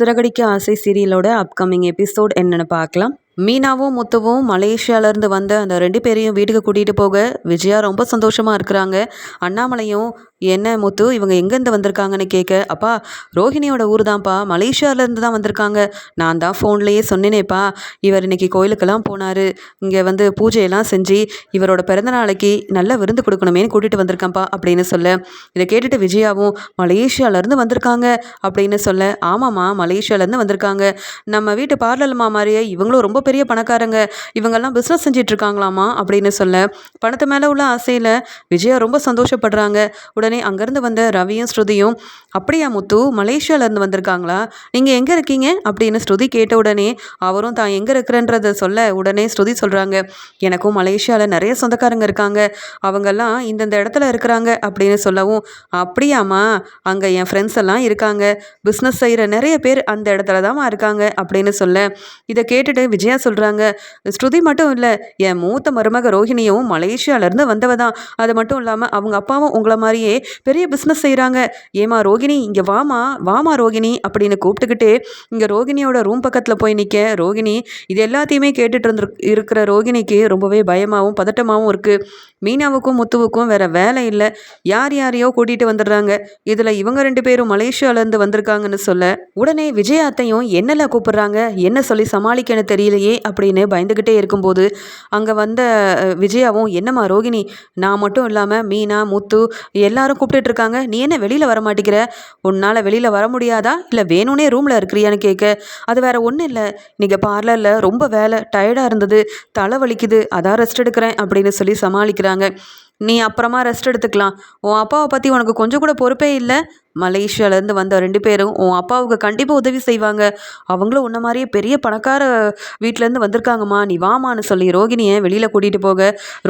சிறகடிக்க ஆசை சீரியலோட upcoming episode என்னென்னு பார்க்கலாம். மீனாவும் முத்துவும் மலேசியாவிலேருந்து வந்த அந்த ரெண்டு பேரையும் வீட்டுக்கு கூட்டிகிட்டு போக விஜயா ரொம்ப சந்தோஷமாக இருக்கிறாங்க. அண்ணாமலையும் என்ன முத்து இவங்க எங்கேருந்து வந்திருக்காங்கன்னு கேட்க அப்பா ரோஹிணியோட ஊர் தான்ப்பா மலேசியாவிலேருந்து தான் வந்திருக்காங்க. நான் தான் ஃபோன்லேயே சொன்னேனேப்பா. இவர் இன்னைக்கு கோயிலுக்கெல்லாம் போனார். இங்கே வந்து பூஜையெல்லாம் செஞ்சு இவரோட பிறந்த நாளைக்கு நல்ல விருந்து கொடுக்கணுமேனு கூட்டிகிட்டு வந்திருக்கான்ப்பா அப்படின்னு சொல்ல. இதை கேட்டுட்டு விஜயாவும் மலேசியாவிலேருந்து வந்திருக்காங்க அப்படின்னு சொல்ல. ஆமாம்மா மலேசியாவிலேருந்து வந்திருக்காங்க. நம்ம வீட்டு பார்லர்மா மாதிரியே இவங்களும் ரொம்ப பெரிய பணக்காரங்க. இவங்கெல்லாம் பிஸ்னஸ் செஞ்சிட்ருக்காங்களாமா அப்படின்னு சொல்ல. பணத்து மேலே உள்ள ஆசையில் விஜயா ரொம்ப சந்தோஷப்படுறாங்க. உடனே அங்கேருந்து வந்த ரவியும் ஸ்ருதியும் அப்படியா முத்து மலேசியாவிலேருந்து வந்திருக்காங்களா? நீங்கள் எங்கே இருக்கீங்க? அப்படின்னு ஸ்ருதி கேட்ட உடனே அவரும் தான் எங்கே இருக்கிறன்றத சொல்ல உடனே ஸ்ருதி சொல்கிறாங்க எனக்கும் மலேசியாவில் நிறைய சொந்தக்காரங்க இருக்காங்க. அவங்கெல்லாம் இந்தந்த இடத்துல இருக்கிறாங்க அப்படின்னு சொல்லவும் அப்படியாம்மா அங்கே என் ஃப்ரெண்ட்ஸ் எல்லாம் இருக்காங்க. பிஸ்னஸ் செய்கிற நிறைய பேர் அந்த இடத்துல தான் இருக்காங்க அப்படின்னு சொல்ல இதை கேட்டுட்டு விஜயா சொல்கிறாங்க ஸ்ருதி மட்டும் இல்லை என் மூத்த மருமக ரோஹிணியும் மலேசியாவிலேருந்து வந்தவ தான் அது மட்டும் இல்லாமல் அவங்க அப்பாவும் உங்களை மாதிரியே பெரிய பிஸ்னஸ் செய்கிறாங்க ஏமா ரோகிணி இங்கே வாமா வாமா ரோகிணி அப்படின்னு கூப்பிட்டுக்கிட்டே இங்கே ரோகிணியோட ரூம் பக்கத்தில் போய் நிற்க ரோகிணி இது எல்லாத்தையுமே கேட்டுட்டு இருந்து இருக்கிற ரோகிணிக்கு ரொம்பவே பயமாகவும் பதட்டமாகவும் இருக்குது மீனாவுக்கும் முத்துவுக்கும் வேற வேலை இல்லை. யார் யாரையோ கூட்டிகிட்டு வந்துடுறாங்க. இதில் இவங்க ரெண்டு பேரும் மலேசியாவிலேருந்து வந்திருக்காங்கன்னு சொல்ல உடனே விஜயாத்தையும் என்னெல்லாம் என்னல என்ன சொல்லி சமாளிக்கன்னு தெரியலையே அப்படின்னு பயந்துக்கிட்டே இருக்கும்போது அங்கே வந்த விஜயாவும் என்னம்மா ரோகிணி நான் மட்டும் இல்லாமல் மீனா முத்து எல்லாரும் கூப்பிட்டுட்டு இருக்காங்க நீ என்ன வெளியில் வர மாட்டேங்கிற உன்னால் வெளியில் வர முடியாதா? இல்லை வேணும்னே ரூமில் இருக்கிறியான்னு கேட்க அது வேற ஒன்றும் இல்லை. இன்றைக்கி பார்லரில் ரொம்ப வேலை டயர்டாக இருந்தது தலை வலிக்குது அதான் ரெஸ்ட் எடுக்கிறேன் அப்படின்னு சொல்லி சமாளிக்கிறாங்க. நீ அப்புறமா ரெஸ்ட் எடுத்துக்கலாம். உன் அப்பாவை பற்றி உனக்கு கொஞ்சம் கூட பொறுப்பே இல்லை. மலேசியாவிலேருந்து வந்த ரெண்டு பேரும் உன் அப்பாவுக்கு கண்டிப்பாக உதவி செய்வாங்க. அவங்களும் உன்ன மாதிரியே பெரிய பணக்கார வீட்டிலேருந்து வந்திருக்காங்கம்மா. நீ வாமான்னு சொல்லி ரோகிணியை வெளியில் கூட்டிகிட்டு போக.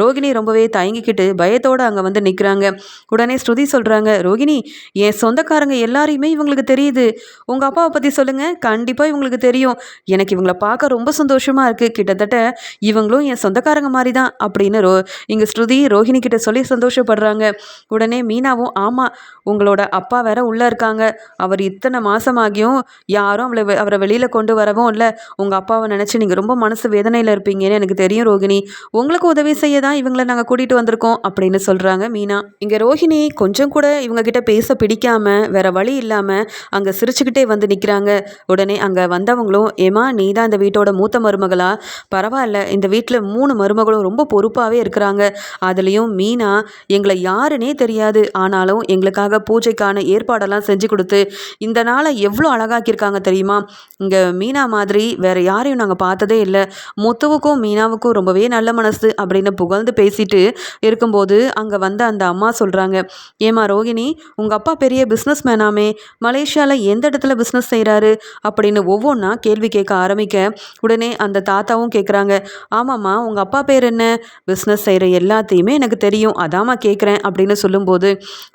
ரோகிணி ரொம்பவே தயங்கிக்கிட்டு பயத்தோடு அங்கே வந்து நிற்கிறாங்க உடனே ஸ்ருதி சொல்கிறாங்க ரோகிணி என் சொந்தக்காரங்க எல்லாரையுமே இவங்களுக்கு தெரியுது. உங்கள் அப்பாவை பற்றி சொல்லுங்கள் கண்டிப்பாக இவங்களுக்கு தெரியும். எனக்கு இவங்கள பார்க்க ரொம்ப சந்தோஷமாக இருக்குது கிட்டத்தட்ட இவங்களும் என் சொந்தக்காரங்க மாதிரி தான் அப்படின்னு ரோ இங்கே ஸ்ருதி ரோஹிணி கிட்ட சொல்லி சந்தோஷப்படுறாங்க. உடனே மீனாவும் ஆமாம் உங்களோட அப்பாவை வேற உள்ளே இருக்காங்க. அவர் இத்தனை மாசமாகியும் யாரும் அவளை வெ- அவரை வெளியில் கொண்டு வரவும் இல்லை. உங்கள் அப்பாவை நினச்சி நீங்கள் ரொம்ப மனசு வேதனையில் இருப்பீங்கன்னு எனக்கு தெரியும் ரோகிணி. உங்களுக்கு உதவி செய்ய தான் இவங்களை நாங்கள் கூட்டிகிட்டு வந்திருக்கோம் அப்படின்னு சொல்கிறாங்க மீனா. இங்கே ரோஹிணி கொஞ்சம் கூட இவங்க கிட்ட பேச பிடிக்காம வேற வழி இல்லாமல் அங்கே சிரிச்சுக்கிட்டே வந்து நிற்கிறாங்க உடனே அங்கே வந்தவங்களும் ஏமா நீ தான் இந்த வீட்டோட மூத்த மருமகளா? பரவாயில்ல இந்த வீட்டில் மூணு மருமகளும் ரொம்ப பொறுப்பாகவே இருக்கிறாங்க. அதுலேயும் மீனா எங்களை யாருன்னே தெரியாது. ஆனாலும் எங்களுக்காக பூஜைக்கான ஏற்பாடு ஏற்பாடெல்லாம் செஞ்சு கொடுத்து இந்த நாளை எவ்வளோ அழகாக்கியிருக்காங்க தெரியுமா? இங்கே மீனா மாதிரி வேறு யாரையும் நாங்கள் பார்த்ததே இல்லை. முத்துவுக்கும் மீனாவுக்கும் ரொம்பவே நல்ல மனசு அப்படின்னு புகழ்ந்து பேசிட்டு இருக்கும்போது அங்கே வந்த அந்த அம்மா சொல்கிறாங்க ஏமா ரோகிணி உங்கள் அப்பா பெரிய பிஸ்னஸ் மேனாமே மலேசியாவில் எந்த இடத்துல பிஸ்னஸ் செய்கிறாரு அப்படின்னு ஒவ்வொன்றா கேள்வி கேட்க ஆரம்பிக்க உடனே அந்த தாத்தாவும் கேட்குறாங்க ஆமாம்மா உங்கள் அப்பா பேர் என்ன? பிஸ்னஸ் செய்கிற எல்லாத்தையுமே எனக்கு தெரியும். அதாம்மா கேட்குறேன் அப்படின்னு சொல்லும்போது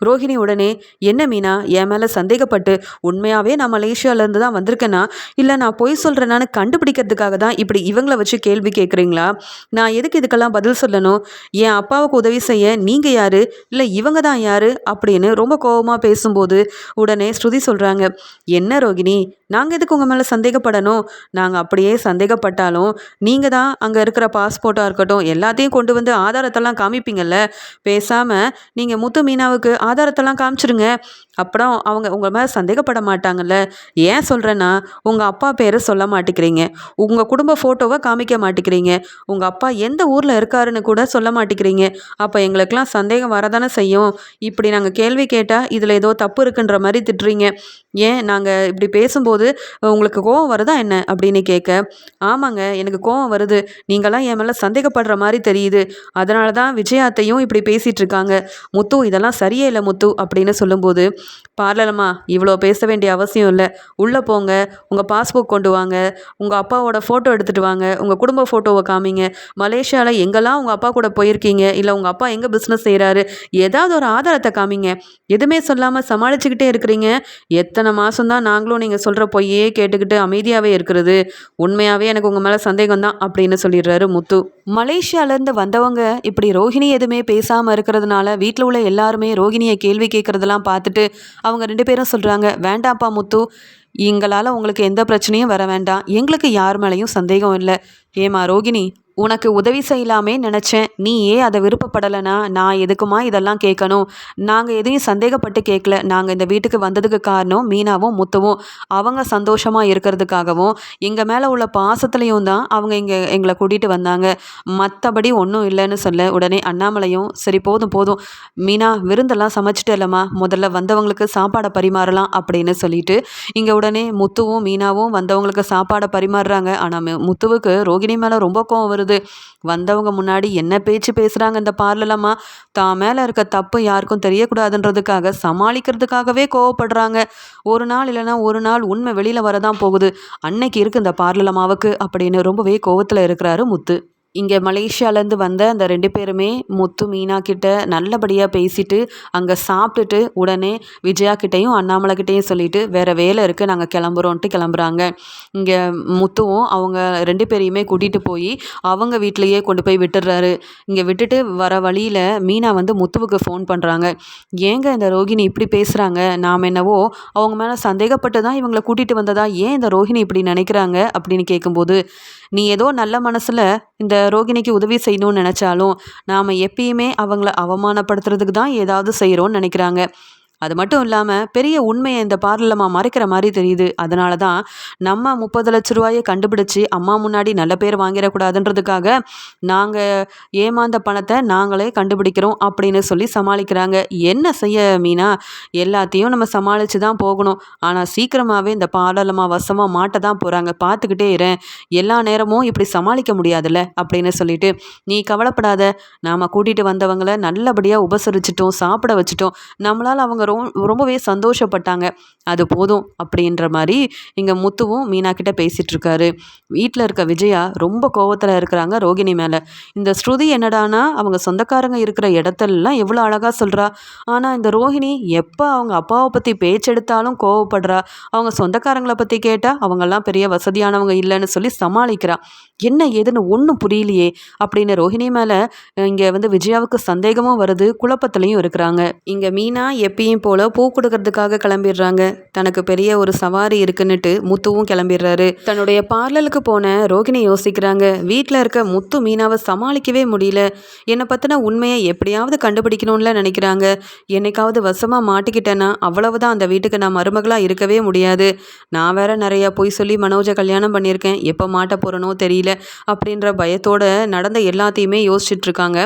ரோஹிணி உடனே என்ன மீனா? என் மேலே சந்தேகப்பட்டு உண்மையாகவே நான் மலேசியாவிலேருந்து தான் வந்திருக்கேனா? இல்லை நான் பொய் சொல்கிறேனான்னு கண்டுபிடிக்கிறதுக்காக தான் இப்படி இவங்களை வச்சு கேள்வி கேட்குறீங்களா நான் எதுக்கு இதுக்கெல்லாம் பதில் சொல்லணும்? என் அப்பாவுக்கு உதவி செய்ய நீங்கள் யார்? இல்லை இவங்க தான் யார்? அப்படின்னு ரொம்ப கோவமாக பேசும்போது உடனே ஸ்ருதி சொல்கிறாங்க என்ன ரோகிணி? நாங்கள் எதுக்கு உங்கள் மேலே சந்தேகப்படணும்? நாங்கள் அப்படியே சந்தேகப்பட்டாலும் நீங்கள் தான் அங்கே இருக்கிற பாஸ்போர்ட்டாக இருக்கட்டும் எல்லாத்தையும் கொண்டு வந்து ஆதாரத்தெல்லாம் காமிப்பீங்கல்ல? பேசாமல் நீங்கள் முத்து மீனாவுக்கு ஆதாரத்தெல்லாம் காமிச்சிருங்க. அப்புறம் அவங்க உங்கள் மேலே சந்தேகப்பட மாட்டாங்கல்ல? ஏன் சொல்கிறேன்னா உங்கள் அப்பா பேரை சொல்ல மாட்டேங்கிறீங்க உங்கள் குடும்ப ஃபோட்டோவை காமிக்க மாட்டேங்கிறீங்க உங்கள் அப்பா எந்த ஊரில் இருக்காருன்னு கூட சொல்ல மாட்டேங்கிறீங்க அப்போ எங்களுக்கெல்லாம் சந்தேகம் வரதானே செய்யும். இப்படி நாங்கள் கேள்வி கேட்டால் இதில் ஏதோ தப்பு இருக்குன்ற மாதிரி திட்டுறீங்க. ஏன் நாங்கள் இப்படி பேசும்போது உங்களுக்கு கோவம் வருதா என்ன? அப்படின்னு கேட்க ஆமாங்க எனக்கு கோவம் வருது. நீங்களாம் என் மேலே சந்தேகப்படுற மாதிரி தெரியுது. அதனால தான் விஜயாத்தையும் இப்படி பேசிகிட்டு இருக்காங்க. முத்து இதெல்லாம் சரியே இல்லை முத்து அப்படின்னு சொல்லும்போது பார்லலம்மா இவ்வளோ பேச வேண்டிய அவசியம் இல்லை. உள்ளே போங்க. உங்கள் பாஸ்புக் கொண்டு வாங்க. உங்கள் அப்பாவோட ஃபோட்டோ எடுத்துகிட்டு வாங்க. உங்கள் குடும்ப ஃபோட்டோவை காமிங்க. மலேசியாவில் எங்கெல்லாம் உங்கள் அப்பா கூட போயிருக்கீங்க? இல்லை உங்கள் அப்பா எங்கே பிஸ்னஸ் செய்கிறாரு ஏதாவது ஒரு ஆதாரத்தை காமிங்க. எதுவுமே சொல்லாமல் சமாளிச்சுக்கிட்டே இருக்கிறீங்க. எத்தனை மாதம் தான் நாங்களும் நீங்கள் சொல்கிற பொய்யே கேட்டுக்கிட்டு அமைதியாகவே இருக்கிறது. உண்மையாகவே எனக்கு உங்கள் மேலே சந்தேகம் தான் அப்படின்னு சொல்லிடுறாரு முத்து. மலேசியாலேருந்து வந்தவங்க இப்படி ரோஹிணி எதுவுமே பேசாமல் இருக்கிறதுனால வீட்டில் உள்ள எல்லாருமே ரோஹிணியை கேள்வி கேட்குறதெல்லாம் பார்த்துட்டு அவங்க ரெண்டு பேரும் சொல்கிறாங்க வேண்டாம்ப்பா முத்து எங்களால் உங்களுக்கு எந்த பிரச்சனையும் வர வேண்டாம். எங்களுக்கு யார் மேலேயும் சந்தேகம் இல்லை. ஏமா ரோகிணி உனக்கு உதவி செய்யலாமே நினச்சேன். நீ ஏன் அதை விருப்பப்படலைனா நான் எதுக்குமா இதெல்லாம் கேட்கணும்? நாங்கள் எதையும் சந்தேகப்பட்டு கேட்கல. நாங்கள் இந்த வீட்டுக்கு வந்ததுக்கு காரணம் மீனாவும் முத்துவும். அவங்க சந்தோஷமாக இருக்கிறதுக்காகவும் எங்கள் மேலே உள்ள பாசத்துலேயும் தான் அவங்க இங்கே எங்களை கூட்டிகிட்டு வந்தாங்க. மற்றபடி ஒன்றும் இல்லைன்னு சொல்ல. உடனே அண்ணாமலையும் சரி போதும் போதும். மீனா விருந்தெல்லாம் சமைச்சிட்டு இல்லைம்மா முதல்ல வந்தவங்களுக்கு சாப்பாடை பரிமாறலாம் அப்படின்னு சொல்லிட்டு இங்கே உடனே முத்துவும் மீனாவும் வந்தவங்களுக்கு சாப்பாடை பரிமாறுறாங்க. ஆனால் முத்துவுக்கு ரோகிணி மேலே ரொம்ப கோவம் வருது. வருது வந்தவங்க முன்னாடி என்ன பேச்சு பேசுகிறாங்க இந்த பார்லலம்மா? தான் மேலே இருக்க தப்பு யாருக்கும் தெரியக்கூடாதுன்றதுக்காக சமாளிக்கிறதுக்காகவே கோவப்படுறாங்க. ஒரு நாள் இல்லைன்னா ஒரு நாள் உண்மை வெளியில் வரதான் போகுது. அன்னைக்கு இருக்கு இந்த பார்லலம்மாவுக்கு அப்படின்னு ரொம்பவே கோவத்தில் இருக்கிறாரு முத்து. இங்கே மலேசியாலேருந்து வந்த அந்த ரெண்டு பேருமே முத்து மீனா கிட்ட நல்லபடியாக பேசிட்டு அங்கே சாப்பிட்டுட்டு உடனே விஜயா கிட்டேயும் அண்ணாமலை கிட்டேயும் சொல்லிட்டு வேறு வேலை இருக்குது நாங்கள் கிளம்புறோன்ட்டு கிளம்புறாங்க. இங்கே முத்துவும் அவங்க ரெண்டு பேரையுமே கூட்டிகிட்டு போய் அவங்க வீட்லேயே கொண்டு போய் விட்டுடுறாரு. இங்கே விட்டுட்டு வர வழியில் மீனா வந்து முத்துவுக்கு ஃபோன் பண்ணுறாங்க ஏங்க இந்த ரோகிணி இப்படி பேசுகிறாங்க நாம் என்னவோ அவங்க மேலே சந்தேகப்பட்டு தான் இவங்களை கூட்டிகிட்டு வந்ததா? ஏன் இந்த ரோஹிணி இப்படி நினைக்கிறாங்க? அப்படின்னு கேட்கும்போது நீ ஏதோ நல்ல மனசில் இந்த ரோகிணிக்கு உதவி செய்யணும்னு நினச்சாலும் நாம் எப்பயுமே அவங்கள அவமானப்படுத்துறதுக்கு தான் ஏதாவது செய்கிறோன்னு நினைக்கிறாங்க. அது மட்டும் இல்லாமல் பெரிய உண்மையை இந்த பார்லமாக மறைக்கிற மாதிரி தெரியுது. அதனால தான் நம்ம முப்பது லட்ச ரூபாயை கண்டுபிடிச்சி அம்மா முன்னாடி நல்ல பேர் வாங்கிடக்கூடாதுன்றதுக்காக நாங்கள் ஏமாந்த பணத்தை நாங்களே கண்டுபிடிக்கிறோம் அப்படின்னு சொல்லி சமாளிக்கிறாங்க. என்ன செய்ய மீனா? எல்லாத்தையும் நம்ம சமாளித்து தான் போகணும். ஆனால் சீக்கிரமாகவே இந்த பார்லமாக வசமாக மாட்ட தான் போகிறாங்க பார்த்துக்கிட்டே இரு. எல்லா நேரமும் இப்படி சமாளிக்க முடியாதுல்ல? அப்படின்னு சொல்லிட்டு நீ கவலைப்படாத. நாம் கூட்டிகிட்டு வந்தவங்களை நல்லபடியாக உபசரிச்சிட்டோம் சாப்பிட வச்சுட்டோம். நம்மளால் அவங்க ரொம்பவே சந்தோஷப்பட்டாங்க. அது போதும் அப்படின்ற மாதிரி இங்கே முத்துவும் மீனா கிட்ட இருக்காரு. வீட்டில் இருக்க விஜயா ரொம்ப கோவத்தில் இருக்கிறாங்க ரோகிணி மேலே. இந்த ஸ்ருதி என்னடானா அவங்க சொந்தக்காரங்க இருக்கிற இடத்துலலாம் எவ்வளோ அழகாக சொல்கிறா ஆனால் இந்த ரோஹிணி எப்போ அவங்க அப்பாவை பற்றி பேச்செடுத்தாலும் கோவப்படுறா? அவங்க சொந்தக்காரங்களை பற்றி கேட்டால் அவங்கெல்லாம் பெரிய வசதியானவங்க இல்லைன்னு சொல்லி சமாளிக்கிறா. என்ன ஏதுன்னு ஒன்றும் புரியலையே அப்படின்னு ரோஹிணி மேலே இங்கே வந்து விஜயாவுக்கு சந்தேகமும் வருது குழப்பத்துலையும் இருக்கிறாங்க. இங்கே மீனா எப்பயும் போல் பூ கொடுக்கறதுக்காக கிளம்பிடுறாங்க. தனக்கு பெரிய ஒரு சவாரி இருக்குன்னுட்டு முத்துவும் கிளம்பிடுறாரு. தன்னுடைய பார்லருக்கு போன ரோகிணி யோசிக்கிறாங்க வீட்டில் இருக்க முத்து மீனாவை சமாளிக்கவே முடியல. என்னை பற்றின உண்மையை எப்படியாவது கண்டுபிடிக்கணும்ல நினைக்கிறாங்க. என்னைக்காவது வசமாக மாட்டிக்கிட்டேன்னா அவ்வளவுதான் அந்த வீட்டுக்கு நான் மருமகளாக இருக்கவே முடியாது. நான் வேற நிறையா பொய் சொல்லி மனோஜை கல்யாணம் பண்ணியிருக்கேன். எப்போ மாட்ட போகிறனோ தெரியல. அப்படின்ற பயத்தோட நடந்த எல்லாத்தையுமே யோசிச்சுட்டு இருக்காங்க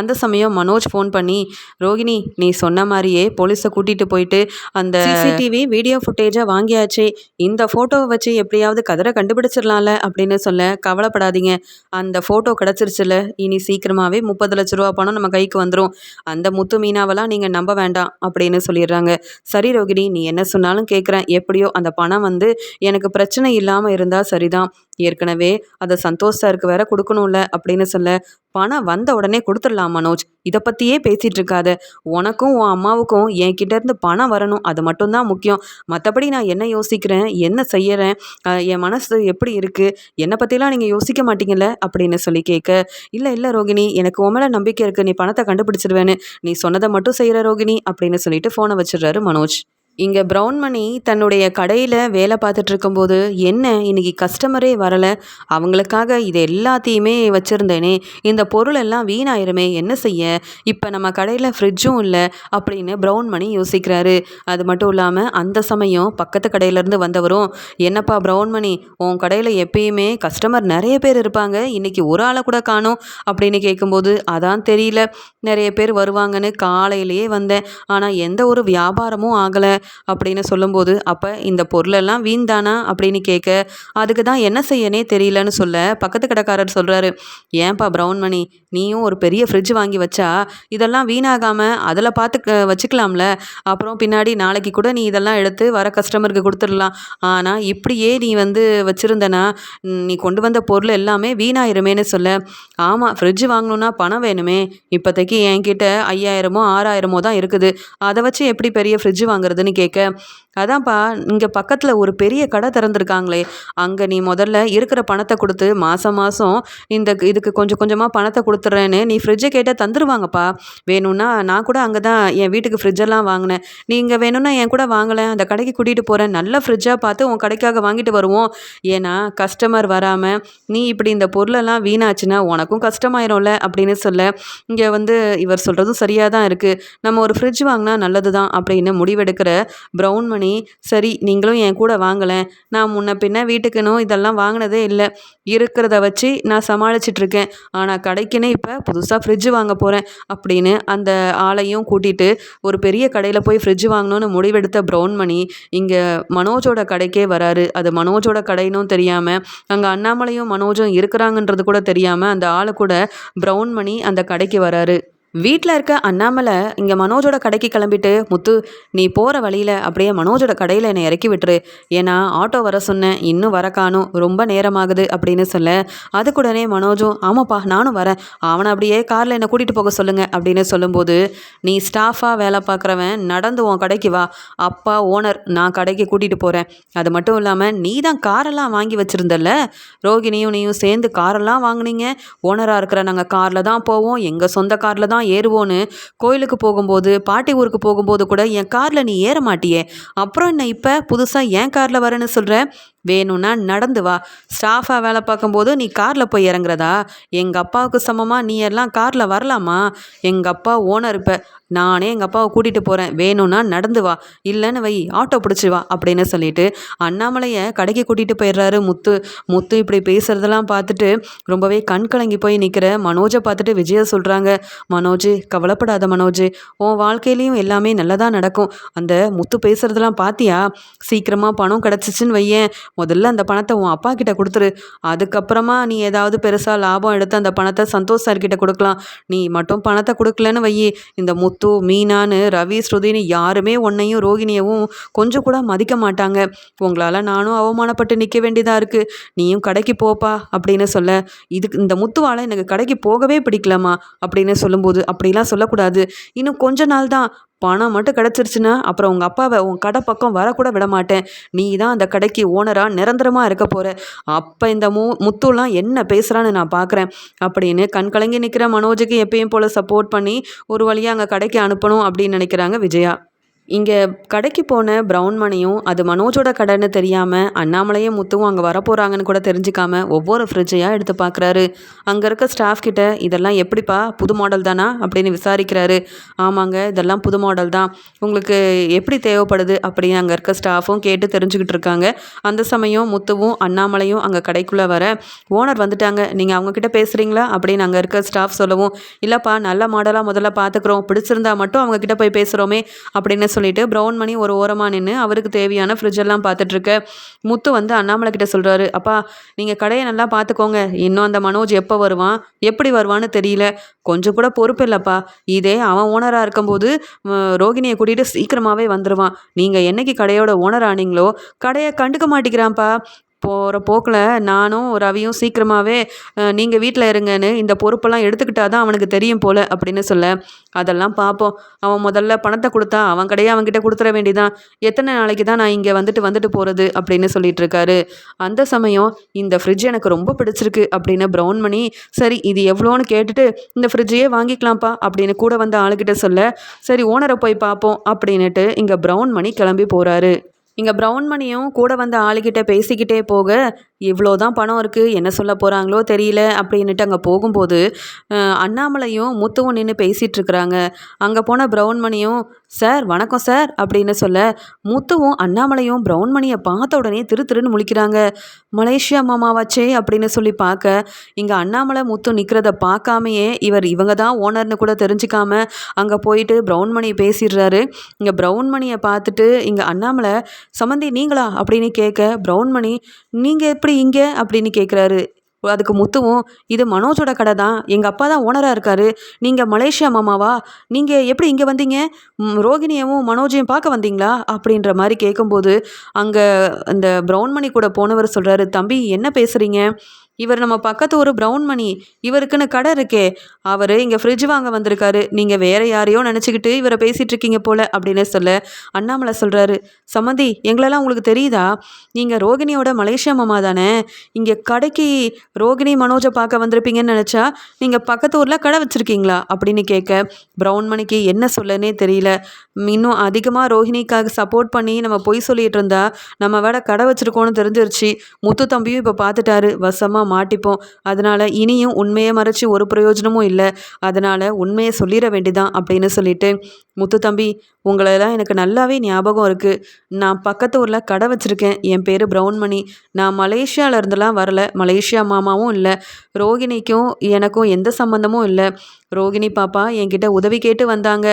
அந்த சமயம் மனோஜ் ஃபோன் பண்ணி ரோகிணி நீ சொன்ன மாதிரியே போலீஸை கூட்டிகிட்டு போயிட்டு அந்த சிசிடிவி வீடியோ ஃபுட்டேஜை வாங்கியாச்சு. இந்த ஃபோட்டோவை வச்சு எப்படியாவது கதரை கண்டுபிடிச்சிடலாம்ல அப்படின்னு சொல்ல கவலைப்படாதீங்க. அந்த ஃபோட்டோ கிடச்சிருச்சுல இனி சீக்கிரமாகவே முப்பது லட்ச ரூபா பணம் நம்ம கைக்கு வந்துடும் அந்த முத்து மீனாவெல்லாம் நீங்கள் நம்ப வேண்டாம் அப்படின்னு சொல்லிடுறாங்க. சரி ரோகிணி நீ என்ன சொன்னாலும் கேட்குறேன் எப்படியோ அந்த பணம் வந்து எனக்கு பிரச்சனை இல்லாமல் இருந்தால் சரிதான். ஏற்கனவே அதை சந்தோஷ் சாருக்கு வேற கொடுக்கணும்ல அப்படின்னு சொல்ல பணம் வந்த உடனே கொடுத்துடலாம் மனோஜ். இதை பற்றியே பேசிகிட்டு இருக்காத. உனக்கும் உன் அம்மாவுக்கும் என்கிட்ட இருந்து பணம் வரணும். அது மட்டும்தான் முக்கியம். மற்றபடி நான் என்ன யோசிக்கிறேன்? என்ன செய்யறேன்? என் மனசு எப்படி இருக்குது என்னை பற்றிலாம் நீங்கள் யோசிக்க மாட்டீங்கல்ல? அப்படின்னு சொல்லி கேட்க இல்லை இல்லை ரோகிணி. எனக்கு உன் மேலே நம்பிக்கை இருக்குது நீ பணத்தை கண்டுபிடிச்சிருவேன்னு. நீ சொன்னதை மட்டும் செய்கிற ரோகிணி. அப்படின்னு சொல்லிட்டு ஃபோனை வச்சிடுறாரு மனோஜ். இங்கே ப்ரௌன் மணி தன்னுடைய கடையில் வேலை பார்த்துட்டு இருக்கும்போது என்ன இன்னைக்கு கஸ்டமரே வரலை. அவங்களுக்காக இது எல்லாத்தையுமே வச்சுருந்தேனே. இந்த பொருள் எல்லாம் வீணாயிருமே. என்ன செய்ய? இப்போ நம்ம கடையில் ஃப்ரிட்ஜும் இல்லை அப்படின்னு ப்ரௌன் மணி யோசிக்கிறாரு. அது மட்டும் இல்லாமல் அந்த சமயம் பக்கத்து கடையிலேருந்து வந்தவரும் என்னப்பா ப்ரௌன் மணி உன் கடையில் எப்பயுமே கஸ்டமர் நிறைய பேர் இருப்பாங்க. இன்றைக்கி ஒரு ஆளை கூட காணும். அப்படின்னு கேட்கும்போது அதான் தெரியல. நிறைய பேர் வருவாங்கன்னு காலையிலேயே வந்தேன். ஆனால் எந்த ஒரு வியாபாரமும் ஆகலை. அப்படின்னு சொல்லும்போது அப்போ இந்த பொருளெல்லாம் வீண்தானா? அப்படின்னு கேட்க அதுக்கு தான் என்ன செய்யனே தெரியலன்னு சொல்ல. பக்கத்து கடைக்காரர் சொல்கிறாரு ஏன்பா ப்ரௌன் மணி நீயும் ஒரு பெரிய ஃப்ரிட்ஜ் வாங்கி வச்சா இதெல்லாம் வீணாகாமல் அதில் பார்த்து வச்சுக்கலாம்ல. அப்புறம் பின்னாடி நாளைக்கு கூட நீ இதெல்லாம் எடுத்து வர கஸ்டமருக்கு கொடுத்துடலாம். ஆனால் இப்படியே நீ வந்து வச்சுருந்தனா நீ கொண்டு வந்த பொருள் எல்லாமே வீணாயிருமேன்னு சொல்ல. ஆமாம் ஃப்ரிட்ஜ் வாங்கணுன்னா பணம் வேணுமே. இப்போதைக்கு என்கிட்ட ஐயாயிரமோ ஆறாயிரமோ தான் இருக்குது. அதை வச்சு எப்படி பெரிய ஃப்ரிட்ஜ் வாங்குறதுன்னு கேட்க அதான்ப்பா இங்கே பக்கத்தில் ஒரு பெரிய கடை திறந்துருக்காங்களே அங்கே நீ முதல்ல இருக்கிற பணத்தை கொடுத்து மாதம் மாதம் இந்த இதுக்கு கொஞ்சம் கொஞ்சமாக பணத்தை கொடுத்துட்றேன்னு நீ ஃப்ரிட்ஜை கேட்டால் தந்துடுவாங்கப்பா வேணும்னா நான் கூட அங்கே தான் என் வீட்டுக்கு ஃப்ரிட்ஜெல்லாம் வாங்கினேன். நீங்கள் வேணும்னா என் கூட வாங்கலை அந்த கடைக்கு கூட்டிகிட்டு போகிறேன் நல்ல ஃப்ரிட்ஜாக பார்த்து உன் கடைக்காக வாங்கிட்டு வருவோம். ஏன்னா கஸ்டமர் வராமல் நீ இப்படி இந்த பொருளெல்லாம் வீணாச்சுன்னா உனக்கும் கஷ்டமாயிரும்ல அப்படின்னு சொல்ல இங்கே வந்து இவர் சொல்கிறதும் சரியாக தான் இருக்குது நம்ம ஒரு ஃப்ரிட்ஜ் வாங்கினா நல்லது தான் அப்படின்னு முடிவெடுக்கிற ப்ரௌன் மணி சரி நீங்களும் என் கூட வாங்கலை நான் முன்ன பின்ன வீட்டுக்குன்னு இதெல்லாம் வாங்கினதே இல்லை. இருக்கிறத வச்சு நான் சமாளிச்சிட்ருக்கேன். ஆனால் கடைக்குன்னு இப்போ புதுசாக ஃப்ரிட்ஜ் வாங்க போகிறேன் அப்படின்னு அந்த ஆளையும் கூட்டிகிட்டு ஒரு பெரிய கடையில் போய் ஃப்ரிட்ஜ் வாங்கணும்னு முடிவெடுத்த ப்ரௌன் மணி இங்கே மனோஜோட கடைக்கே வராரு. அது மனோஜோட கடைனும் தெரியாமல் அங்கே அண்ணாமலையும் மனோஜும் இருக்கிறாங்கன்றது கூட தெரியாமல் அந்த ஆளை கூட ப்ரௌன் மணி அந்த கடைக்கு வராரு. வீட்டில் இருக்க அண்ணாமலை இங்கே மனோஜோட கடைக்கு கிளம்பிட்டு முத்து நீ போகிற வழியில் அப்படியே மனோஜோட கடையில் என்னை இறக்கி விட்டுரு. ஏன்னா ஆட்டோ வர சொன்னேன் இன்னும் வர காணும் ரொம்ப நேரமாகுது அப்படின்னு சொல்ல அதுக்குடனே மனோஜும் ஆமாப்பா நானும் வரேன். அவனை அப்படியே காரில் என்னை கூட்டிகிட்டு போக சொல்லுங்கள் அப்படின்னு சொல்லும்போது நீ ஸ்டாஃபாக வேலை பார்க்குறவன் நடந்து உன் கடைக்கு வா. அப்பா ஓனர் நான் கடைக்கு கூட்டிகிட்டு போகிறேன் அது மட்டும் இல்லாமல் நீ தான் காரெல்லாம் வாங்கி வச்சுருந்தல்ல? ரோகிணியும் நீயும் சேர்ந்து காரெல்லாம் வாங்கினீங்க. ஓனராக இருக்கிற நாங்கள் காரில் தான் போவோம். எங்கள் சொந்த காரில் தான் தான் ஏறுவோன்னு கோயிலுக்கு போகும்போது பாட்டி ஊருக்கு போகும்போது கூட என் காரில் நீ ஏற மாட்டியே. அப்புறம் என்ன இப்போ? புதுசாக என் காரில் வரேன்னு சொல்கிற வேணும்னா நடந்து வா. ஸ்டாஃபாக வேலை பார்க்கும்போது நீ காரில் போய் இறங்குறதா? எங்கள் அப்பாவுக்கு சமமாக நீ எல்லாம் காரில் வரலாமா? எங்கள் அப்பா ஓனர் இப்போ. நானே எங்கள் அப்பாவை கூட்டிகிட்டு போகிறேன் வேணும்னா நடந்து வா. இல்லைன்னு வை. ஆட்டோ பிடிச்சி வா அப்படின்னு சொல்லிட்டு அண்ணாமலையை கடைக்கு கூட்டிகிட்டு போயிடுறாரு முத்து. முத்து இப்படி பேசுகிறதெல்லாம் பார்த்துட்டு ரொம்பவே கண் கலங்கி போய் நிற்கிற மனோஜை பார்த்துட்டு விஜய சொல்கிறாங்க மனோஜ் கவலைப்படாத மனோஜ். உன் வாழ்க்கையிலையும் எல்லாமே நல்லதாக நடக்கும். அந்த முத்து பேசுகிறதெல்லாம் பார்த்தியா? சீக்கிரமாக பணம் கிடச்சிச்சின்னு வையேன். முதல்ல அந்த பணத்தை உன் அப்பா கிட்ட கொடுத்துரு. அதுக்கப்புறமா நீ ஏதாவது பெருசாக லாபம் எடுத்து அந்த பணத்தை சந்தோஷ் சார்கிட்ட கொடுக்கலாம். நீ மட்டும் பணத்தை கொடுக்கலன்னு வையி. இந்த முத்து மீனான்னு ரவி ஸ்ருதின்னு யாருமே உன்னையும் ரோகிணியவும் கொஞ்சம் கூட மதிக்க மாட்டாங்க. உங்களால் நானும் அவமானப்பட்டு நிற்க வேண்டியதாக இருக்குது நீயும் கடைக்கு போப்பா அப்படின்னு சொல்ல. இதுக்கு இந்த முத்துவால் எனக்கு கடைக்கு போகவே பிடிக்கலம்மா அப்படின்னு சொல்லும்போது அப்படிலாம் சொல்லக்கூடாது. இன்னும் கொஞ்ச நாள் தான் பணம் மட்டும் கிடச்சிருச்சுன்னா அப்புறம் உங்கள் அப்பாவை உன் கடை பக்கம் வரக்கூட விட மாட்டேன். நீ தான் அந்த கடைக்கு ஓனராக நிரந்தரமாக இருக்க போகிற அப்போ இந்த மூ முத்துலாம் என்ன பேசுகிறான்னு நான் பார்க்குறேன் அப்படின்னு கண் கலங்கி நிற்கிற மனோஜுக்கு எப்பயும் போல் சப்போர்ட் பண்ணி ஒரு வழியாக அங்கே கடைக்கு அனுப்பணும் அப்படின்னு நினைக்கிறாங்க விஜயா. இங்கே கடைக்கு போன ப்ரௌன் மணியும் அது மனோஜோட கடைன்னு தெரியாமல் அண்ணாமலையும் முத்துவும் அங்கே வரப்போகிறாங்கன்னு கூட தெரிஞ்சுக்காம ஒவ்வொரு ஃப்ரிட்ஜையாக எடுத்து பார்க்குறாரு அங்கே இருக்க ஸ்டாஃப் கிட்ட இதெல்லாம் எப்படிப்பா? புது மாடல் தானா? அப்படின்னு விசாரிக்கிறாரு. ஆமாங்க இதெல்லாம் புது மாடல் தான். உங்களுக்கு எப்படி தேவைப்படுது? அப்படின்னு அங்கே இருக்க ஸ்டாஃபும் கேட்டு தெரிஞ்சுக்கிட்டு இருக்காங்க. அந்த சமயம் முத்துவும் அண்ணாமலையும் அங்கே கடைக்குள்ளே வர ஓனர் வந்துட்டாங்க. நீங்கள் அவங்கக்கிட்ட பேசுகிறீங்களா அப்படின்னு அங்கே இருக்க ஸ்டாஃப் சொல்லவும் இல்லைப்பா நல்ல மாடலாக முதல்ல பார்த்துக்குறோம் பிடிச்சிருந்தா மட்டும் அவங்கக்கிட்ட போய் பேசுகிறோமே அப்படின்னு சொல்லிட்டு ப்ரௌன் மணி ஒரு ஓரமாக நின்று அவருக்கு தேவையான ஃப்ரிட்ஜெல்லாம் பார்த்துட்ருக்க. முத்து வந்து அண்ணாமலை கிட்ட சொல்கிறாரு அப்பா நீங்கள் கடையை நல்லா பார்த்துக்கோங்க. இன்னும் அந்த மனோஜ் எப்போ வருவான்? எப்படி வருவான்னு தெரியல. கொஞ்சம் கூட பொறுப்பு இல்லைப்பா. இதே அவன் ஓனராக இருக்கும்போது ரோகிணியை கூட்டிகிட்டு சீக்கிரமாகவே வந்துடுவான் நீங்கள் என்னைக்கு கடையோட ஓனர் ஆனீங்களோ கடையை கண்டுக்க மாட்டேங்கிறான்ப்பா. போகிற போக்கில் நானும் ரவியும் சீக்கிரமாகவே நீங்கள் வீட்டில் இருங்கன்னு இந்த பொறுப்பெல்லாம் எடுத்துக்கிட்டால் தான் அவனுக்கு தெரியும் போல் அப்படின்னு சொல்ல. அதெல்லாம் பார்ப்போம் அவன் முதல்ல பணத்தை கொடுத்தா அவன் கடையே அவன்கிட்ட கொடுத்துட வேண்டியதான் எத்தனை நாளைக்கு தான் நான் இங்கே வந்துட்டு வந்துட்டு போகிறது அப்படின்னு சொல்லிட்டு இருக்காரு. அந்த சமயம் இந்த ஃப்ரிட்ஜ் எனக்கு ரொம்ப பிடிச்சிருக்கு அப்படின்னு ப்ரௌன் பண்ணி சரி இது எவ்வளோன்னு கேட்டுட்டு இந்த ஃப்ரிட்ஜையே வாங்கிக்கலாம்ப்பா அப்படின்னு கூட வந்த ஆளுக்கிட்ட சொல்ல சரி ஓனரை போய் பார்ப்போம் அப்படின்னுட்டு இங்கே ப்ரௌன் மணி கிளம்பி போகிறாரு இங்கே ப்ரௌன் மணியும் கூட வந்த ஆளுகிட்ட பேசிக்கிட்டே போக இவ்வளோ தான் பணம் இருக்குது என்ன சொல்ல போகிறாங்களோ தெரியல அப்படின்ட்டு அங்கே போகும்போது அண்ணாமலையும் முத்துவும் நின்று பேசிகிட்டு இருக்கிறாங்க. அங்கே போன ப்ரௌன் மணியும் சார் வணக்கம் சார் அப்படின்னு சொல்ல முத்துவும் அண்ணாமலையும் ப்ரௌன் மணியை பார்த்த உடனே திரு திருன்னு முழிக்கிறாங்க. மலேசியா மாமாவாச்சே அப்படின்னு சொல்லி பார்க்க இங்கே அண்ணாமலை முத்து நிற்கிறத பார்க்காமையே இவர் இவங்க தான் ஓனர்னு கூட தெரிஞ்சுக்காம அங்கே போயிட்டு ப்ரௌன் மணி பேசிடுறாரு. இங்கே ப்ரௌன் மணியை பார்த்துட்டு இங்கே அண்ணாமலை சம்மந்தி நீங்களா? அப்படின்னு கேட்க ப்ரௌன் மணி நீங்கள் எப்படி எப்படி இங்கே? அப்படின்னு கேட்குறாரு. அதுக்கு முத்துவும் இது மனோஜோட கடை தான் எங்கள் அப்பா தான் ஓனராக இருக்கார். நீங்கள் மலேசியா மாமாவா? நீங்கள் எப்படி இங்கே வந்தீங்க? ரோகிணியவும் மனோஜையும் பார்க்க வந்தீங்களா? அப்படின்ற மாதிரி கேட்கும்போது அங்கே அந்த ப்ரௌன்மணி கூட போனவர் சொல்கிறாரு தம்பி என்ன பேசுகிறீங்க இவர் நம்ம பக்கத்து ஒரு ப்ரௌன் மணி இவருக்குன்னு கடை இருக்கே. அவர் இங்கே ஃப்ரிட்ஜ் வாங்க வந்திருக்காரு. நீங்கள் வேற யாரையோ நினச்சிக்கிட்டு இவரை பேசிகிட்டு இருக்கீங்க போல அப்படின்னு சொல்ல அண்ணாமலை சொல்கிறாரு சம்மந்தி எங்களெல்லாம் உங்களுக்கு தெரியுதா? நீங்கள் ரோகிணியோட மலேசியா மாமா தானே? இங்கே கடைக்கு ரோகிணி மனோஜை பார்க்க வந்திருப்பீங்கன்னு நினச்சா நீங்கள் பக்கத்து ஊரில் கடை வச்சுருக்கீங்களா? அப்படின்னு கேட்க ப்ரௌன் மணிக்கு என்ன சொல்லனே தெரியல. இன்னும் அதிகமாக ரோஹிணிக்காக சப்போர்ட் பண்ணி நம்ம பொய் சொல்லிட்டு இருந்தா நம்ம வேட கடை வச்சுருக்கோன்னு தெரிஞ்சிருச்சு. முத்து தம்பியும் இப்போ பார்த்துட்டாரு. வசமாக மாட்டிப்போம். அதனால் இனியும் உண்மையை மறைச்சி ஒரு பிரயோஜனமும் இல்லை. அதனால் உண்மையை சொல்லிட வேண்டிதான் அப்படின்னு சொல்லிட்டு முத்து தம்பி உங்களெல்லாம் எனக்கு நல்லாவே ஞாபகம் இருக்குது நான் பக்கத்து ஊரில் கடை வச்சுருக்கேன். என் பேர் பிரவுன்மணி. நான் மலேசியாவிலேருந்துலாம் வரல. மலேசியா மாமாவும் இல்லை. ரோகிணிக்கும் எனக்கும் எந்த சம்மந்தமும் இல்லை. ரோகிணி பாப்பா என்கிட்ட உதவி கேட்டு வந்தாங்க.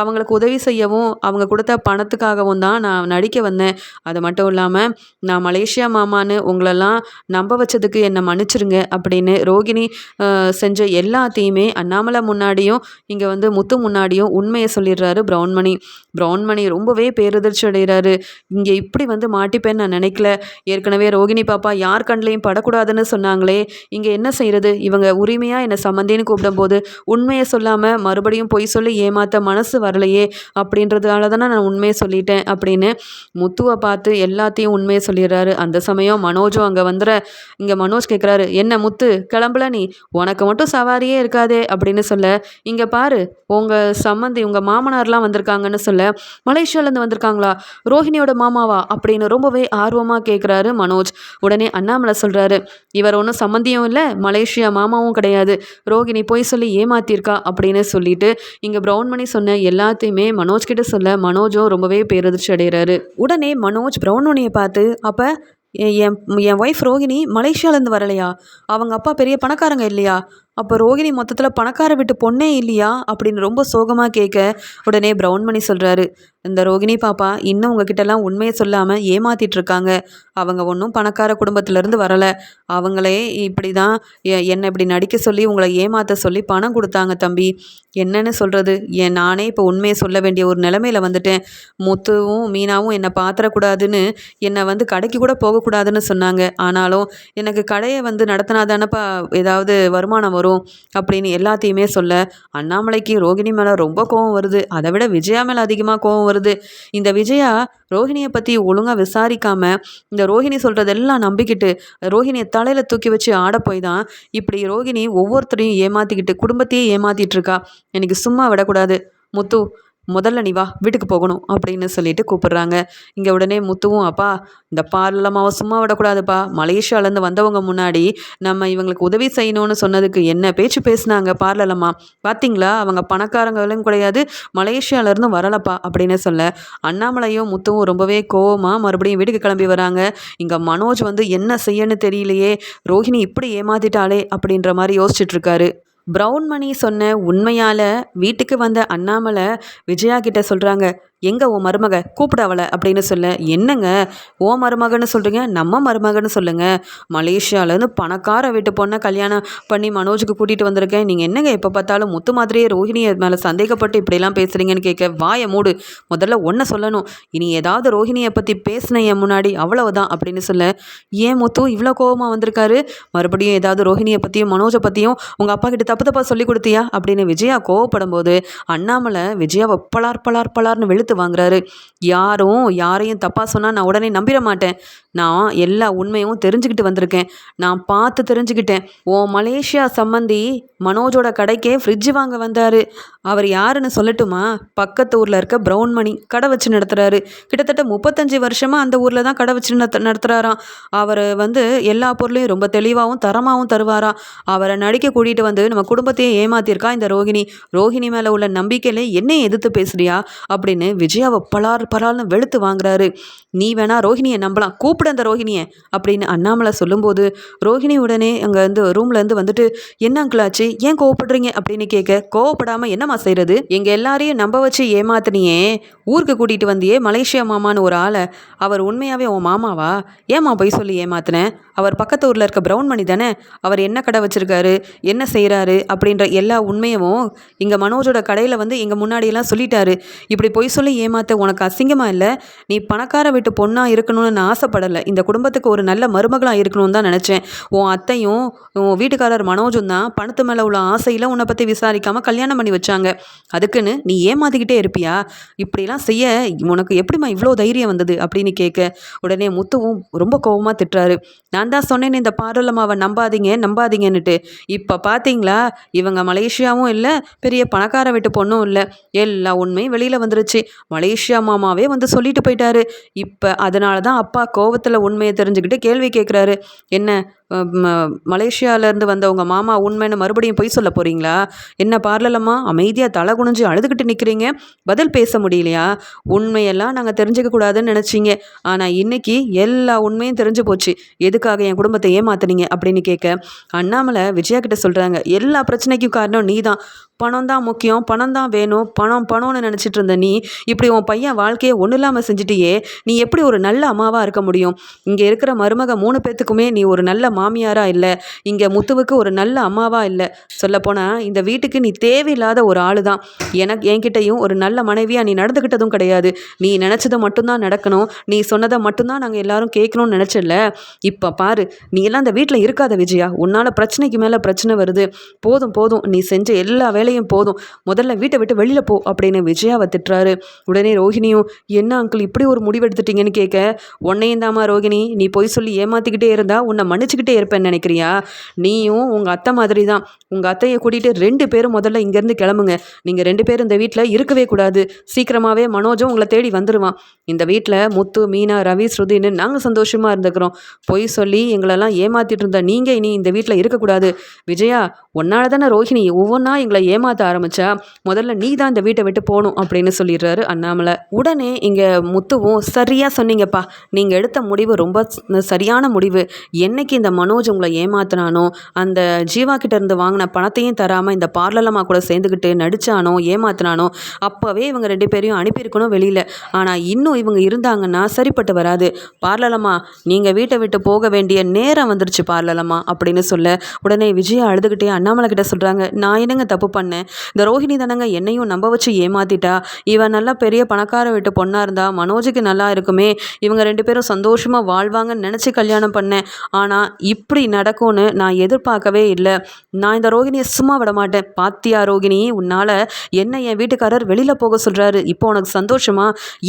அவங்களுக்கு உதவி செய்யவும் அவங்க கொடுத்த பணத்துக்காகவும் தான் நான் நடிக்க வந்தேன். அது மட்டும் இல்லாமல் நான் மலேசியா மாமான்னு உங்களெல்லாம் நம்ப வச்சதுக்கு என்னை மன்னிச்சிருங்க அப்படின்னு ரோகிணி செஞ்ச எல்லாத்தையுமே அண்ணாமலை முன்னாடியும் இங்கே வந்து முத்து முன்னாடியும் உண்மையை சொல்லிடுறாரு பிரவுன்மணி பிரவுன்மணி ரொம்பவே பேரதிர்ச்சி அடைகிறாரு. இங்கே இப்படி வந்து மாட்டிப்பேன்னு நான் நினைக்கல. ஏற்கனவே ரோகிணி பாப்பா யார் கண்லேயும் படக்கூடாதுன்னு சொன்னாங்களே. இங்கே என்ன செய்கிறது இவங்க உரிமையாக என்னை சம்மந்தின்னு கூப்பிடும்போது உண்மையை சொல்லாமல் மறுபடியும் பொய் சொல்லி ஏமாற்ற மனசு வரலையே அப்படின்றதுனால தானே நான் உண்மையை சொல்லிட்டேன் அப்படின்னு முத்துவை பார்த்து எல்லாத்தையும் உண்மையை சொல்லிடுறாரு. அந்த சமயம் மனோஜும் அங்கே வந்துட இங்கே மனோஜ் கேட்குறாரு என்ன முத்து கிளம்பல நீ? உனக்கு மட்டும் சவாரியே இருக்காதே அப்படின்னு சொல்ல இங்கே பாரு உங்கள் சம்மந்தி உங்கள் மாமனார்லாம் வந்திருக்காங்கன்னு சொல்ல மலேசியாவிலேருந்து வந்திருக்காங்களா? ரோஹிணியோட மாமாவா? அப்படின்னு ரொம்பவே ஆர்வமாக கேட்குறாரு மனோஜ். உடனே அண்ணாமலை சொல்கிறாரு இவர் ஒன்றும் சம்மந்தியும் இல்லை மலேசியா மாமாவும் கிடையாது. ரோஹிணி போய் சொல்லி மாற்றிருக்கா அப்படின்னு சொல்லிட்டு இங்கே ப்ரௌன் மணி சொன்ன எல்லாத்தையுமே மனோஜ் கிட்ட சொல்ல மனோஜும் ரொம்பவே பேரதிர்ச்சி அடைகிறாரு. உடனே மனோஜ் ப்ரௌன் மணியை பார்த்து அப்போ என் என் ஒய்ஃப் ரோகிணி மலேசியாவிலேருந்து வரலையா? அவங்க அப்பா பெரிய பணக்காரங்க இல்லையா? அப்போ ரோகிணி மொத்தத்தில் பணக்கார விட்டு பொண்ணே இல்லையா அப்படின்னு ரொம்ப சோகமாக கேட்க உடனே ப்ரௌன் மணி சொல்கிறாரு இந்த ரோகிணி பாப்பா இன்னும் உங்ககிட்டலாம் உண்மையை சொல்லாமல் ஏமாத்திட்டு இருக்காங்க. அவங்க ஒன்றும் பணக்கார குடும்பத்திலேருந்து வரலை. அவங்களே இப்படி தான் என்னை இப்படி நடிக்க சொல்லி உங்களை ஏமாற்ற சொல்லி பணம் கொடுத்தாங்க தம்பி. என்னன்னு சொல்கிறது என் நானே இப்போ உண்மையை சொல்ல வேண்டிய ஒரு நிலமையில் வந்துட்டேன். முத்துவும் மீனாவும் என்னை பாத்திரக்கூடாதுன்னு என்னை வந்து கடைக்கு கூட போகக்கூடாதுன்னு சொன்னாங்க. ஆனாலும் எனக்கு கடையை வந்து நடத்தினா தானேப்பா ஏதாவது வருமானம் வரும்? வரும் அப்படின்னு எல்லாத்தையுமே சொல்ல அண்ணாமலைக்கு ரோகிணி மேலே ரொம்ப கோவம் வருது. அதை விட விஜயா மேலே அதிகமாக கோவம் வருது. இந்த விஜயா ரோஹிணியை பற்றி ஒழுங்காக விசாரிக்காமல் இந்த ரோஹிணி சொல்கிறதெல்லாம் நம்பிக்கிட்டு ரோஹிணியை தலையில் தூக்கி வச்சு ஆட போய் தான் இப்படி ரோஹிணி ஒவ்வொருத்தரையும் ஏமாற்றிக்கிட்டு குடும்பத்தையே ஏமாற்றிட்டு இருக்கா. எனக்கு சும்மா விடக்கூடாது. முத்து முதல்ல நீ வா வீட்டுக்கு போகணும் அப்படின்னு சொல்லிட்டு கூப்பிடுறாங்க. இங்கே உடனே முத்துவும் அப்பா இந்த பார்லமாவை சும்மா விடக்கூடாதுப்பா. மலேசியாவிலேருந்து வந்தவங்க முன்னாடி நம்ம இவங்களுக்கு உதவி செய்யணும்னு சொன்னதுக்கு என்ன பேச்சு பேசினாங்க பார்லலம்மா. பார்த்தீங்களா அவங்க பணக்காரங்களும் கிடையாது மலேசியாவிலேருந்து வரலப்பா அப்படின்னு சொல்ல அண்ணாமலையும் முத்துவும் ரொம்பவே கோவமாக மறுபடியும் வீட்டுக்கு கிளம்பி வராங்க. இங்கே மனோஜ் வந்து என்ன செய்யன்னு தெரியலையே ரோஹிணி இப்படி ஏமாத்திட்டாளே அப்படின்ற மாதிரி யோசிச்சுட்ருக்காரு இருக்காரு ப்ரௌன் மணி சொன்ன உண்மையால் வீட்டுக்கு வந்த அண்ணாமலை விஜயா கிட்ட சொல்கிறாங்க எங்கே ஓ மருமக கூப்பிட அவளை அப்படின்னு சொல்ல. என்னங்க? ஓ மருமகன்னு சொல்கிறீங்க நம்ம மருமகன்னு சொல்லுங்கள் மலேசியாவிலேருந்து பணக்கார வீட்டு பொண்ணை கல்யாணம் பண்ணி மனோஜுக்கு கூட்டிகிட்டு வந்திருக்கேன். நீங்கள் என்னங்க எப்போ பார்த்தாலும் முத்து மாதிரியே ரோஹிணியை மேலே சந்தேகப்பட்டு இப்படிலாம் பேசுகிறீங்கன்னு கேட்க வாயை மூடு. முதல்ல ஒன்றை சொல்லணும். இனி ஏதாவது ரோஹிணியை பற்றி பேசின என் முன்னாடி அவ்வளவுதான் அப்படின்னு சொல்ல. ஏன் முத்து இவ்வளோ கோபமாக வந்திருக்காரு? மறுபடியும் ஏதாவது ரோஹிணியை பற்றியும் மனோஜை பற்றியும் உங்கள் அப்பா கிட்ட தப்பு தப்பாக சொல்லி கொடுத்தியா? அப்படின்னு விஜயா கோவப்படும் போது அண்ணாமலை விஜயாவை பலார் பலார் பலார்னு வெளுத்து எடுத்து வாங்குறாரு. யாரும் யாரையும் தப்பாக சொன்னால் நான் உடனே நம்பிட மாட்டேன். நான் எல்லா உண்மையும் தெரிஞ்சுக்கிட்டு வந்திருக்கேன். நான் பார்த்து தெரிஞ்சுக்கிட்டேன். ஓ மலேசியா சம்மந்தி மனோஜோட கடைக்கே ஃப்ரிட்ஜ் வாங்க வந்தார். அவர் யாருன்னு சொல்லட்டுமா? பக்கத்து ஊரில் இருக்க ப்ரௌன் மணி கடை வச்சு நடத்துகிறாரு கிட்டத்தட்ட முப்பத்தஞ்சு வருஷமாக அந்த ஊரில் தான் கடை வச்சு நடத்து நடத்துகிறாராம் அவர் வந்து எல்லா பொருளையும் ரொம்ப தெளிவாகவும் தரமாகவும் தருவாராம் அவரை நடிக்க கூட்டிகிட்டு வந்து நம்ம குடும்பத்தையே ஏமாத்திருக்கா இந்த ரோகிணி? ரோஹிணி மேலே உள்ள நம்பிக்கையில என்னை எதிர்த்து பேசுறியா? அப்படின்னு விஜயாவை பலார் பலார்னு வெளுத்து வாங்குறாரு. நீ வேணா ரோஹிணியை நம்பலாம் கூப்பிடு அந்த ரோஹிணியை அப்படின்னு அண்ணாமலை சொல்லும்போது ரோஹிணி உடனே அங்கே வந்து ரூம்லேருந்து வந்துட்டு என்ன அங்கிளாச்சு ஏன் கோவப்படுறீங்க? அப்படின்னு கேட்க கோவப்படாமல் என்னம்மா செய்கிறது எங்கள் எல்லாரையும் நம்ப வச்சு ஏமாத்தினியே. ஊருக்கு கூட்டிகிட்டு வந்தியே மலேசியா மாமான்னு ஒரு ஆளை. அவர் உண்மையாகவே உன் மாமாவா? ஏமா போய் சொல்லி ஏமாத்தினேன் அவர் பக்கத்து ஊரில் இருக்க ப்ரௌன் மணி தானே? அவர் என்ன கடை வச்சுருக்காரு? என்ன செய்கிறாரு அப்படின்ற எல்லா உண்மையும் இங்கே மனோஜோட கடையில் வந்து எங்கள் முன்னாடியெல்லாம் சொல்லிட்டாரு. இப்படி பொய் சொல்லி சொல்லி ஏமாத்த உனக்கு அசிங்கமாக இல்லை? நீ பணக்கார வீட்டு பொண்ணாக இருக்கணும்னு நான் ஆசைப்படலை. இந்த குடும்பத்துக்கு ஒரு நல்ல மருமகளாக இருக்கணும்னு தான் நினச்சேன். உன் அத்தையும் உன் வீட்டுக்காரர் மனோஜும் தான் பணத்து மேலே உள்ள ஆசையில் உன்னை பற்றி விசாரிக்காமல் கல்யாணம் பண்ணி வச்சாங்க. அதுக்குன்னு நீ ஏமாத்திக்கிட்டே இருப்பியா? இப்படிலாம் செய்ய உனக்கு எப்படிம்மா இவ்வளோ தைரியம் வந்தது? அப்படின்னு கேட்க உடனே முத்துவும் ரொம்ப கோபமாக திட்டுறாரு. நான் தான் சொன்னேன் இந்த பார்வலம்மாவை நம்பாதீங்க நம்பாதீங்கன்னுட்டு. இப்போ பார்த்தீங்களா இவங்க மலேசியாவும் இல்லை பெரிய பணக்கார வீட்டு பொண்ணும் இல்லை. எல்லா உண்மையும் வெளியில் வந்துருச்சு. மலேசியா மாமாவே வந்து சொல்லிட்டு போயிட்டாரு. இப்போ அதனால தான் அப்பா கோவத்தில் உண்மையை தெரிஞ்சுக்கிட்டு கேள்வி கேட்குறாரு என்ன மலேசியாவிலேருந்து வந்த உங்கள் மாமா உண்மைன்னு மறுபடியும் பொய் சொல்ல போகிறீங்களா என்ன பார்லலம்மா? அமைதியாக தலை குனிஞ்சு அழுதுகிட்டு நிற்கிறீங்க பதில் பேச முடியலையா? உண்மையெல்லாம் நாங்கள் தெரிஞ்சுக்கக்கூடாதுன்னு நினச்சிங்க. ஆனால் இன்றைக்கி எல்லா உண்மையும் தெரிஞ்சு போச்சு. எதுக்காக என் குடும்பத்தை ஏமாத்துனீங்க அப்படின்னு கேட்க அண்ணாமலை விஜயா கிட்ட சொல்கிறாங்க எல்லா பிரச்சனைக்கும் காரணம் நீ தான் பணம் தான் முக்கியம் பணம் தான் வேணும் பணம் பணம்னு நினச்சிட்டு இருந்த நீ இப்படி உன் பையன் வாழ்க்கையை ஒன்றும் இல்லாமல் செஞ்சுட்டியே நீ எப்படி ஒரு நல்ல அம்மாவாக இருக்க முடியும்? இங்கே இருக்கிற மருமக மூணு பேத்துக்குமே நீ ஒரு நல்ல மாமியாராக இல்லை? இங்கே முத்துவுக்கு ஒரு நல்ல அம்மாவாக இல்லை? சொல்லப்போனால் இந்த வீட்டுக்கு நீ தேவையில்லாத ஒரு ஆள் தான் எனக்கு என்கிட்டையும் ஒரு நல்ல மனைவியாக நீ நடந்துக்கிட்டதும் கிடையாது. நீ நினச்சதை மட்டும்தான் நடக்கணும். நீ சொன்னதை மட்டும்தான் நாங்கள் எல்லாரும் கேட்கணும்னு நினச்சல இப்போ பாரு நீ எல்லாம் அந்த வீட்டில் இருக்காத விஜயா? உன்னால் பிரச்சனைக்கு மேலே பிரச்சனை வருது. போதும் போதும். நீ செஞ்ச எல்லா வேலையும் போதும். முதல்ல வீட்டை விட்டு வெளியில் போ அப்படின்னு விஜயாவை திட்டுறாரு. உடனே ரோஹிணியும் என்ன அங்கிள் இப்படி ஒரு முடிவு எடுத்துட்டீங்கன்னு கேட்க? உன்னையும் தாமா ரோகிணி நீ போய் சொல்லி ஏமாற்றிக்கிட்டே இருந்தா உன்னை மன்னிச்சுக்கிட்டே இருப்பேன்னு நினைக்கிறியா? நீயும் உங்கள் அத்தை மாதிரி தான் உங்கள் அத்தையை கூட்டிகிட்டு ரெண்டு பேரும் முதல்ல இங்கேருந்து கிளம்புங்க. நீங்கள் ரெண்டு பேரும் இந்த வீட்டில் இருக்கவே கூடாது. சீக்கிரமாகவே மனோஜும் உங்களை தேடி வந்துடுவான் இந்த வீட்டில் முத்து மீனா ரவி ஸ்ருதின்னு நாங்கள் சந்தோஷமாக இருந்துக்கிறோம். பொய் சொல்லி எங்களெல்லாம் ஏமாற்றிட்டு இருந்த நீங்கள் இனி இந்த வீட்டில் இருக்கக்கூடாது. விஜயா உன்னால தானே ரோஹிணி ஒவ்வொன்றா எங்களை ஏமாற்ற ஆரம்பித்தா முதல்ல நீ தான் இந்த வீட்டை விட்டு போகணும் அப்படின்னு சொல்லிடுறாரு அண்ணாமலை. உடனே இங்கே முத்துவும் சரியாக சொன்னீங்கப்பா. நீங்கள் எடுத்த முடிவு ரொம்ப சரியான முடிவு. என்னைக்கு இந்த மனோஜ் உங்களை ஏமாத்தினானோ அந்த ஜீவா கிட்ட இருந்து வாங்கின பணத்தையும் தராமல் இந்த பார்லலம்மா கூட சேர்ந்துக்கிட்டு நடித்தானோ ஏமாத்தினானோ அப்போவே இவங்க ரெண்டு பேரையும் அனுப்பியிருக்கணும் வெளியில். ஆனால் இன்னும் இவங்க இருந்தாங்கன்னா சரிப்பட்டு வராது. பார்லலம்மா நீங்கள் வீட்டை விட்டு போக வேண்டிய நேரம் வந்துருச்சு பார்லலம்மா அப்படின்னு சொல்ல உடனே விஜயா அழுதுகிட்டே அண்ணாமலை கிட்ட சொல்கிறாங்க நான் என்னங்க தப்பு பண்ணேன்? இந்த ரோஹிணி தானங்க என்னையும் நம்ப வச்சு ஏமாத்திட்டா? இவன் நல்லா பெரிய பணக்கார வீட்டு பொண்ணாக இருந்தா மனோஜுக்கு நல்லா இருக்குமே இவங்க ரெண்டு பேரும் சந்தோஷமாக வாழ்வாங்கன்னு நினச்சி கல்யாணம் பண்ணேன். ஆனால் இப்படி நடக்கும்னு நான் எதிர்பார்க்கவே இல்லை. நான் இந்த ரோகிணியை சும்மா விட மாட்டேன். பாத்தியா ரோகிணி உன்னால் என்ன என் வீட்டுக்காரர் வெளியில் போக சொல்கிறாரு இப்போ உனக்கு சந்தோஷமா?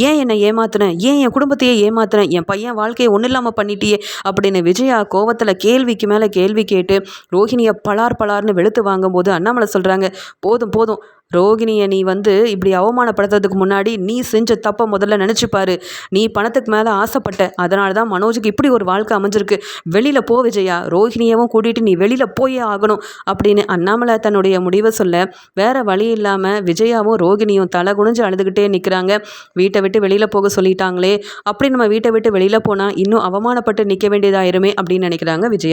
ஏன் என்னை ஏமாத்தினேன் ஏன் என் குடும்பத்தையே ஏமாத்தினேன் என் பையன் வாழ்க்கையை ஒன்றும் இல்லாமல் பண்ணிட்டியே அப்படின்னு விஜயா கோவத்தில் கேள்விக்கு மேலே கேள்வி கேட்டு ரோஹிணியை பலார் பலார்னு வெளுத்து வாங்கும்போது அண்ணாமலை சொல்கிறாங்க போதும் போதும். ரோகிணியை நீ வந்து இப்படி அவமானப்படுத்துறதுக்கு முன்னாடி நீ செஞ்ச தப்பை முதல்ல நினச்சிப்பாரு. நீ பணத்துக்கு மேலே ஆசைப்பட்ட. அதனால தான் மனோஜுக்கு இப்படி ஒரு வாழ்க்கை அமைஞ்சிருக்கு. வெளியில் போ விஜயா. ரோஹிணியவும் கூட்டிகிட்டு நீ வெளியில் போயே ஆகணும் அப்படின்னு அண்ணாமலை தன்னுடைய முடிவை சொல்ல வேற வழி இல்லாமல் விஜயாவும் ரோகிணியும் தலை குனிஞ்சு அழுதுகிட்டே நிற்கிறாங்க வீட்டை விட்டு வெளியில் போக சொல்லிட்டாங்களே. அப்படி நம்ம வீட்டை விட்டு வெளியில் போனால் இன்னும் அவமானப்பட்டு நிற்க வேண்டியதாயிருமே அப்படின்னு நினைக்கிறாங்க விஜயா.